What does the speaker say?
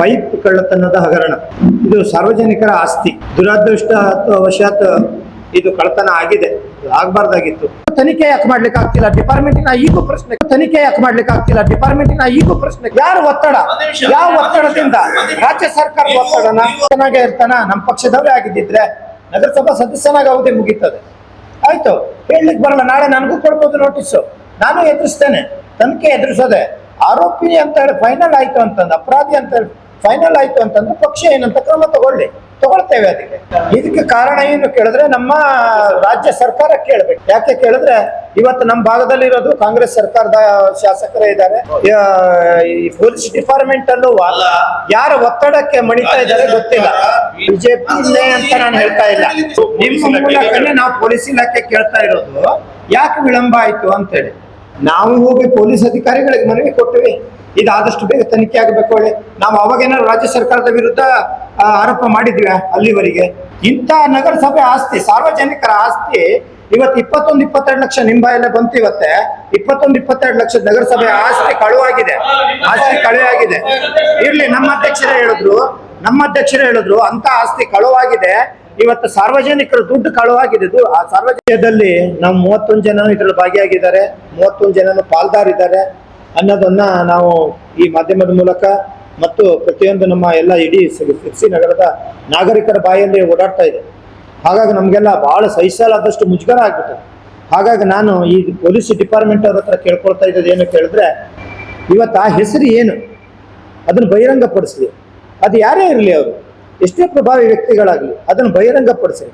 Pipe ಕಳ್ಳತನದ ಹಗರಣ. ಇದು ಸಾರ್ವಜನಿಕರ ಆಸ್ತಿ. ದುರದೃಷ್ಟವಶಾತ್ ಇದು ಕಳ್ಳತನ ಆಗಿದೆ. ಆಗ್ಬಾರ್ದಾಗಿತ್ತು. ತನಿಖೆ ಯಾಕೆ ಮಾಡ್ಲಿಕ್ಕೆ ಆಗ್ತಿಲ್ಲ? ಡಿಪಾರ್ಟ್ಮೆಂಟಿನ ಈಗೂ ಪ್ರಶ್ನೆ. ತನಿಖೆ ಯಾಕೆ ಮಾಡ್ಲಿಕ್ಕೆ ಆಗ್ತಿಲ್ಲ? ಡಿಪಾರ್ಟ್ಮೆಂಟಿನ ಈಗೂ ಪ್ರಶ್ನೆ. ಯಾರು ಒತ್ತಡ. ಯಾವ ಒತ್ತಡದಿಂದ? ರಾಜ್ಯ ಸರ್ಕಾರದ ಒತ್ತಡ ಒತ್ತಡನ ಚೆನ್ನಾಗೇ ಇರ್ತಾನ? ನಮ್ಮ ಪಕ್ಷದವರೇ ಆಗಿದ್ದಿದ್ರೆ ನಗರಸಭಾ ಸದಸ್ಯನಾಗ ಅವಧಿ ಮುಗೀತದೆ. ಆಯ್ತು. ಹೇಳಲಿಕ್ಕೆ ಬರಲ್ಲ. ನಾಳೆ ನನಗೂ ಕೊಡ್ಬೋದು ನೋಟಿಸು ನಾನು ಎದುರಿಸ್ತೇನೆ. ತನಿಖೆ ಎದುರಿಸೋದೆ. ಆರೋಪಿ ಅಂತ ಹೇಳಿ ಫೈನಲ್ ಆಯ್ತು ಅಂತಂದ್ರೆ ಅಪರಾಧಿ ಅಂತ ಹೇಳಿ ಫೈನಲ್ ಆಯ್ತು ಅಂತಂದ್ರೆ ಪಕ್ಷ ಏನಂತ ಕ್ರಮ ತಗೊಳ್ಳಿ. ತಗೊಳ್ತೇವೆ ಅದಕ್ಕೆ. ಇದಕ್ಕೆ ಕಾರಣ ಏನು ಕೇಳಿದ್ರೆ ನಮ್ಮ ರಾಜ್ಯ ಸರ್ಕಾರ ಕೇಳ್ಬೇಕು. ಯಾಕೆ ಕೇಳಿದ್ರೆ ಇವತ್ತು ನಮ್ಮ ಭಾಗದಲ್ಲಿ ಇರೋದು ಕಾಂಗ್ರೆಸ್ ಸರ್ಕಾರದ ಶಾಸಕರೇ ಇದ್ದಾರೆ. ಈ ಪೊಲೀಸ್ ಡಿಪಾರ್ಟ್ಮೆಂಟ್ ಅಲ್ಲೂ ಅಲ್ಲ. ಯಾರ ಒತ್ತಡಕ್ಕೆ ಮಣಿತಾ ಇದ್ದಾರೆ ಗೊತ್ತಿಲ್ಲ. ಬಿಜೆಪಿ ಅಂತ ನಾನು ಹೇಳ್ತಾ ಇಲ್ಲ. ನಿಮ್ಮ ಮೂಲಕನೇ ನಾವು ಪೊಲೀಸ್ ಇಲಾಖೆ ಕೇಳ್ತಾ ಇರೋದು. ಯಾಕೆ ವಿಳಂಬ ಆಯ್ತು ಅಂತೇಳಿ ನಾವು ಹೋಗಿ ಪೊಲೀಸ್ ಅಧಿಕಾರಿಗಳಿಗೆ ಮನವಿ ಕೊಟ್ಟಿವಿ ಇದಾದಷ್ಟು ಬೇಗ ತನಿಖೆ ಆಗಬೇಕು ಹೇಳಿ ನಾವು ಅವಾಗೇನಾದ್ರು ರಾಜ್ಯ ಸರ್ಕಾರದ ವಿರುದ್ಧ ಆರೋಪ ಮಾಡಿದ್ವಿ ಅಲ್ಲಿವರೆಗೆ. ಇಂಥ ನಗರಸಭೆ ಆಸ್ತಿ, ಸಾರ್ವಜನಿಕರ ಆಸ್ತಿ ಇವತ್ತು ಇಪ್ಪತ್ತೊಂದು, ಇಪ್ಪತ್ತೆರಡು ಲಕ್ಷ ನಿಂಬಾಯಲ್ಲೇ ಬಂತು ಇವತ್ತೆ. ಇಪ್ಪತ್ತೊಂದು, ಇಪ್ಪತ್ತೆರಡು ಲಕ್ಷ ನಗರಸಭೆ ಆಸ್ತಿ ಕಳುವಾಗಿದೆ. ಆಸ್ತಿ ಕಳುವಾಗಿದೆ. ಇರ್ಲಿ, ನಮ್ಮ ಅಧ್ಯಕ್ಷರೇ ಹೇಳಿದ್ರು. ನಮ್ಮ ಅಧ್ಯಕ್ಷರೇ ಹೇಳಿದ್ರು ಅಂತ ಆಸ್ತಿ ಕಳುವಾಗಿದೆ. ಇವತ್ತು ಸಾರ್ವಜನಿಕರು ದುಡ್ಡು ಕಳುವಾಗಿದೆ ಇದು ಆ ಸಾರ್ವಜನಿಕದಲ್ಲಿ ನಾವು ಮೂವತ್ತೊಂದು ಜನ ಇದರಲ್ಲಿ ಭಾಗಿಯಾಗಿದ್ದಾರೆ. ಮೂವತ್ತೊಂದು ಜನನು ಪಾಲ್ದಾರಿದ್ದಾರೆ ಅನ್ನೋದನ್ನ ನಾವು ಈ ಮಾಧ್ಯಮದ ಮೂಲಕ ಮತ್ತು ಪ್ರತಿಯೊಂದು ನಮ್ಮ ಎಲ್ಲ ಇಡೀ ಸಿರ್ಸಿ ನಗರದ ನಾಗರಿಕರ ಬಾಯಲ್ಲಿ ಓಡಾಡ್ತಾ ಇದೆ. ಹಾಗಾಗಿ ನಮಗೆಲ್ಲ ಬಹಳ ಸಹಿಸಲಾದಷ್ಟು ಮುಜುಗರ ಆಗ್ಬಿಟ್ಟೆ ಹಾಗಾಗಿ ನಾನು ಈ ಪೊಲೀಸ್ ಡಿಪಾರ್ಟ್ಮೆಂಟ್ ಅವ್ರ ಹತ್ರ ಕೇಳ್ಕೊಳ್ತಾ ಇದ್ದದ್ದು ಏನು ಕೇಳಿದ್ರೆ, ಇವತ್ತು ಆ ಹೆಸರು ಏನು? ಅದನ್ನು ಬಹಿರಂಗಪಡಿಸ್ಲಿ. ಅದು ಯಾರೇ ಇರಲಿ ಅವರು. ಎಷ್ಟೇ ಪ್ರಭಾವಿ ವ್ಯಕ್ತಿಗಳಾಗಲಿ ಅದನ್ನು ಬಹಿರಂಗಪಡಿಸಿ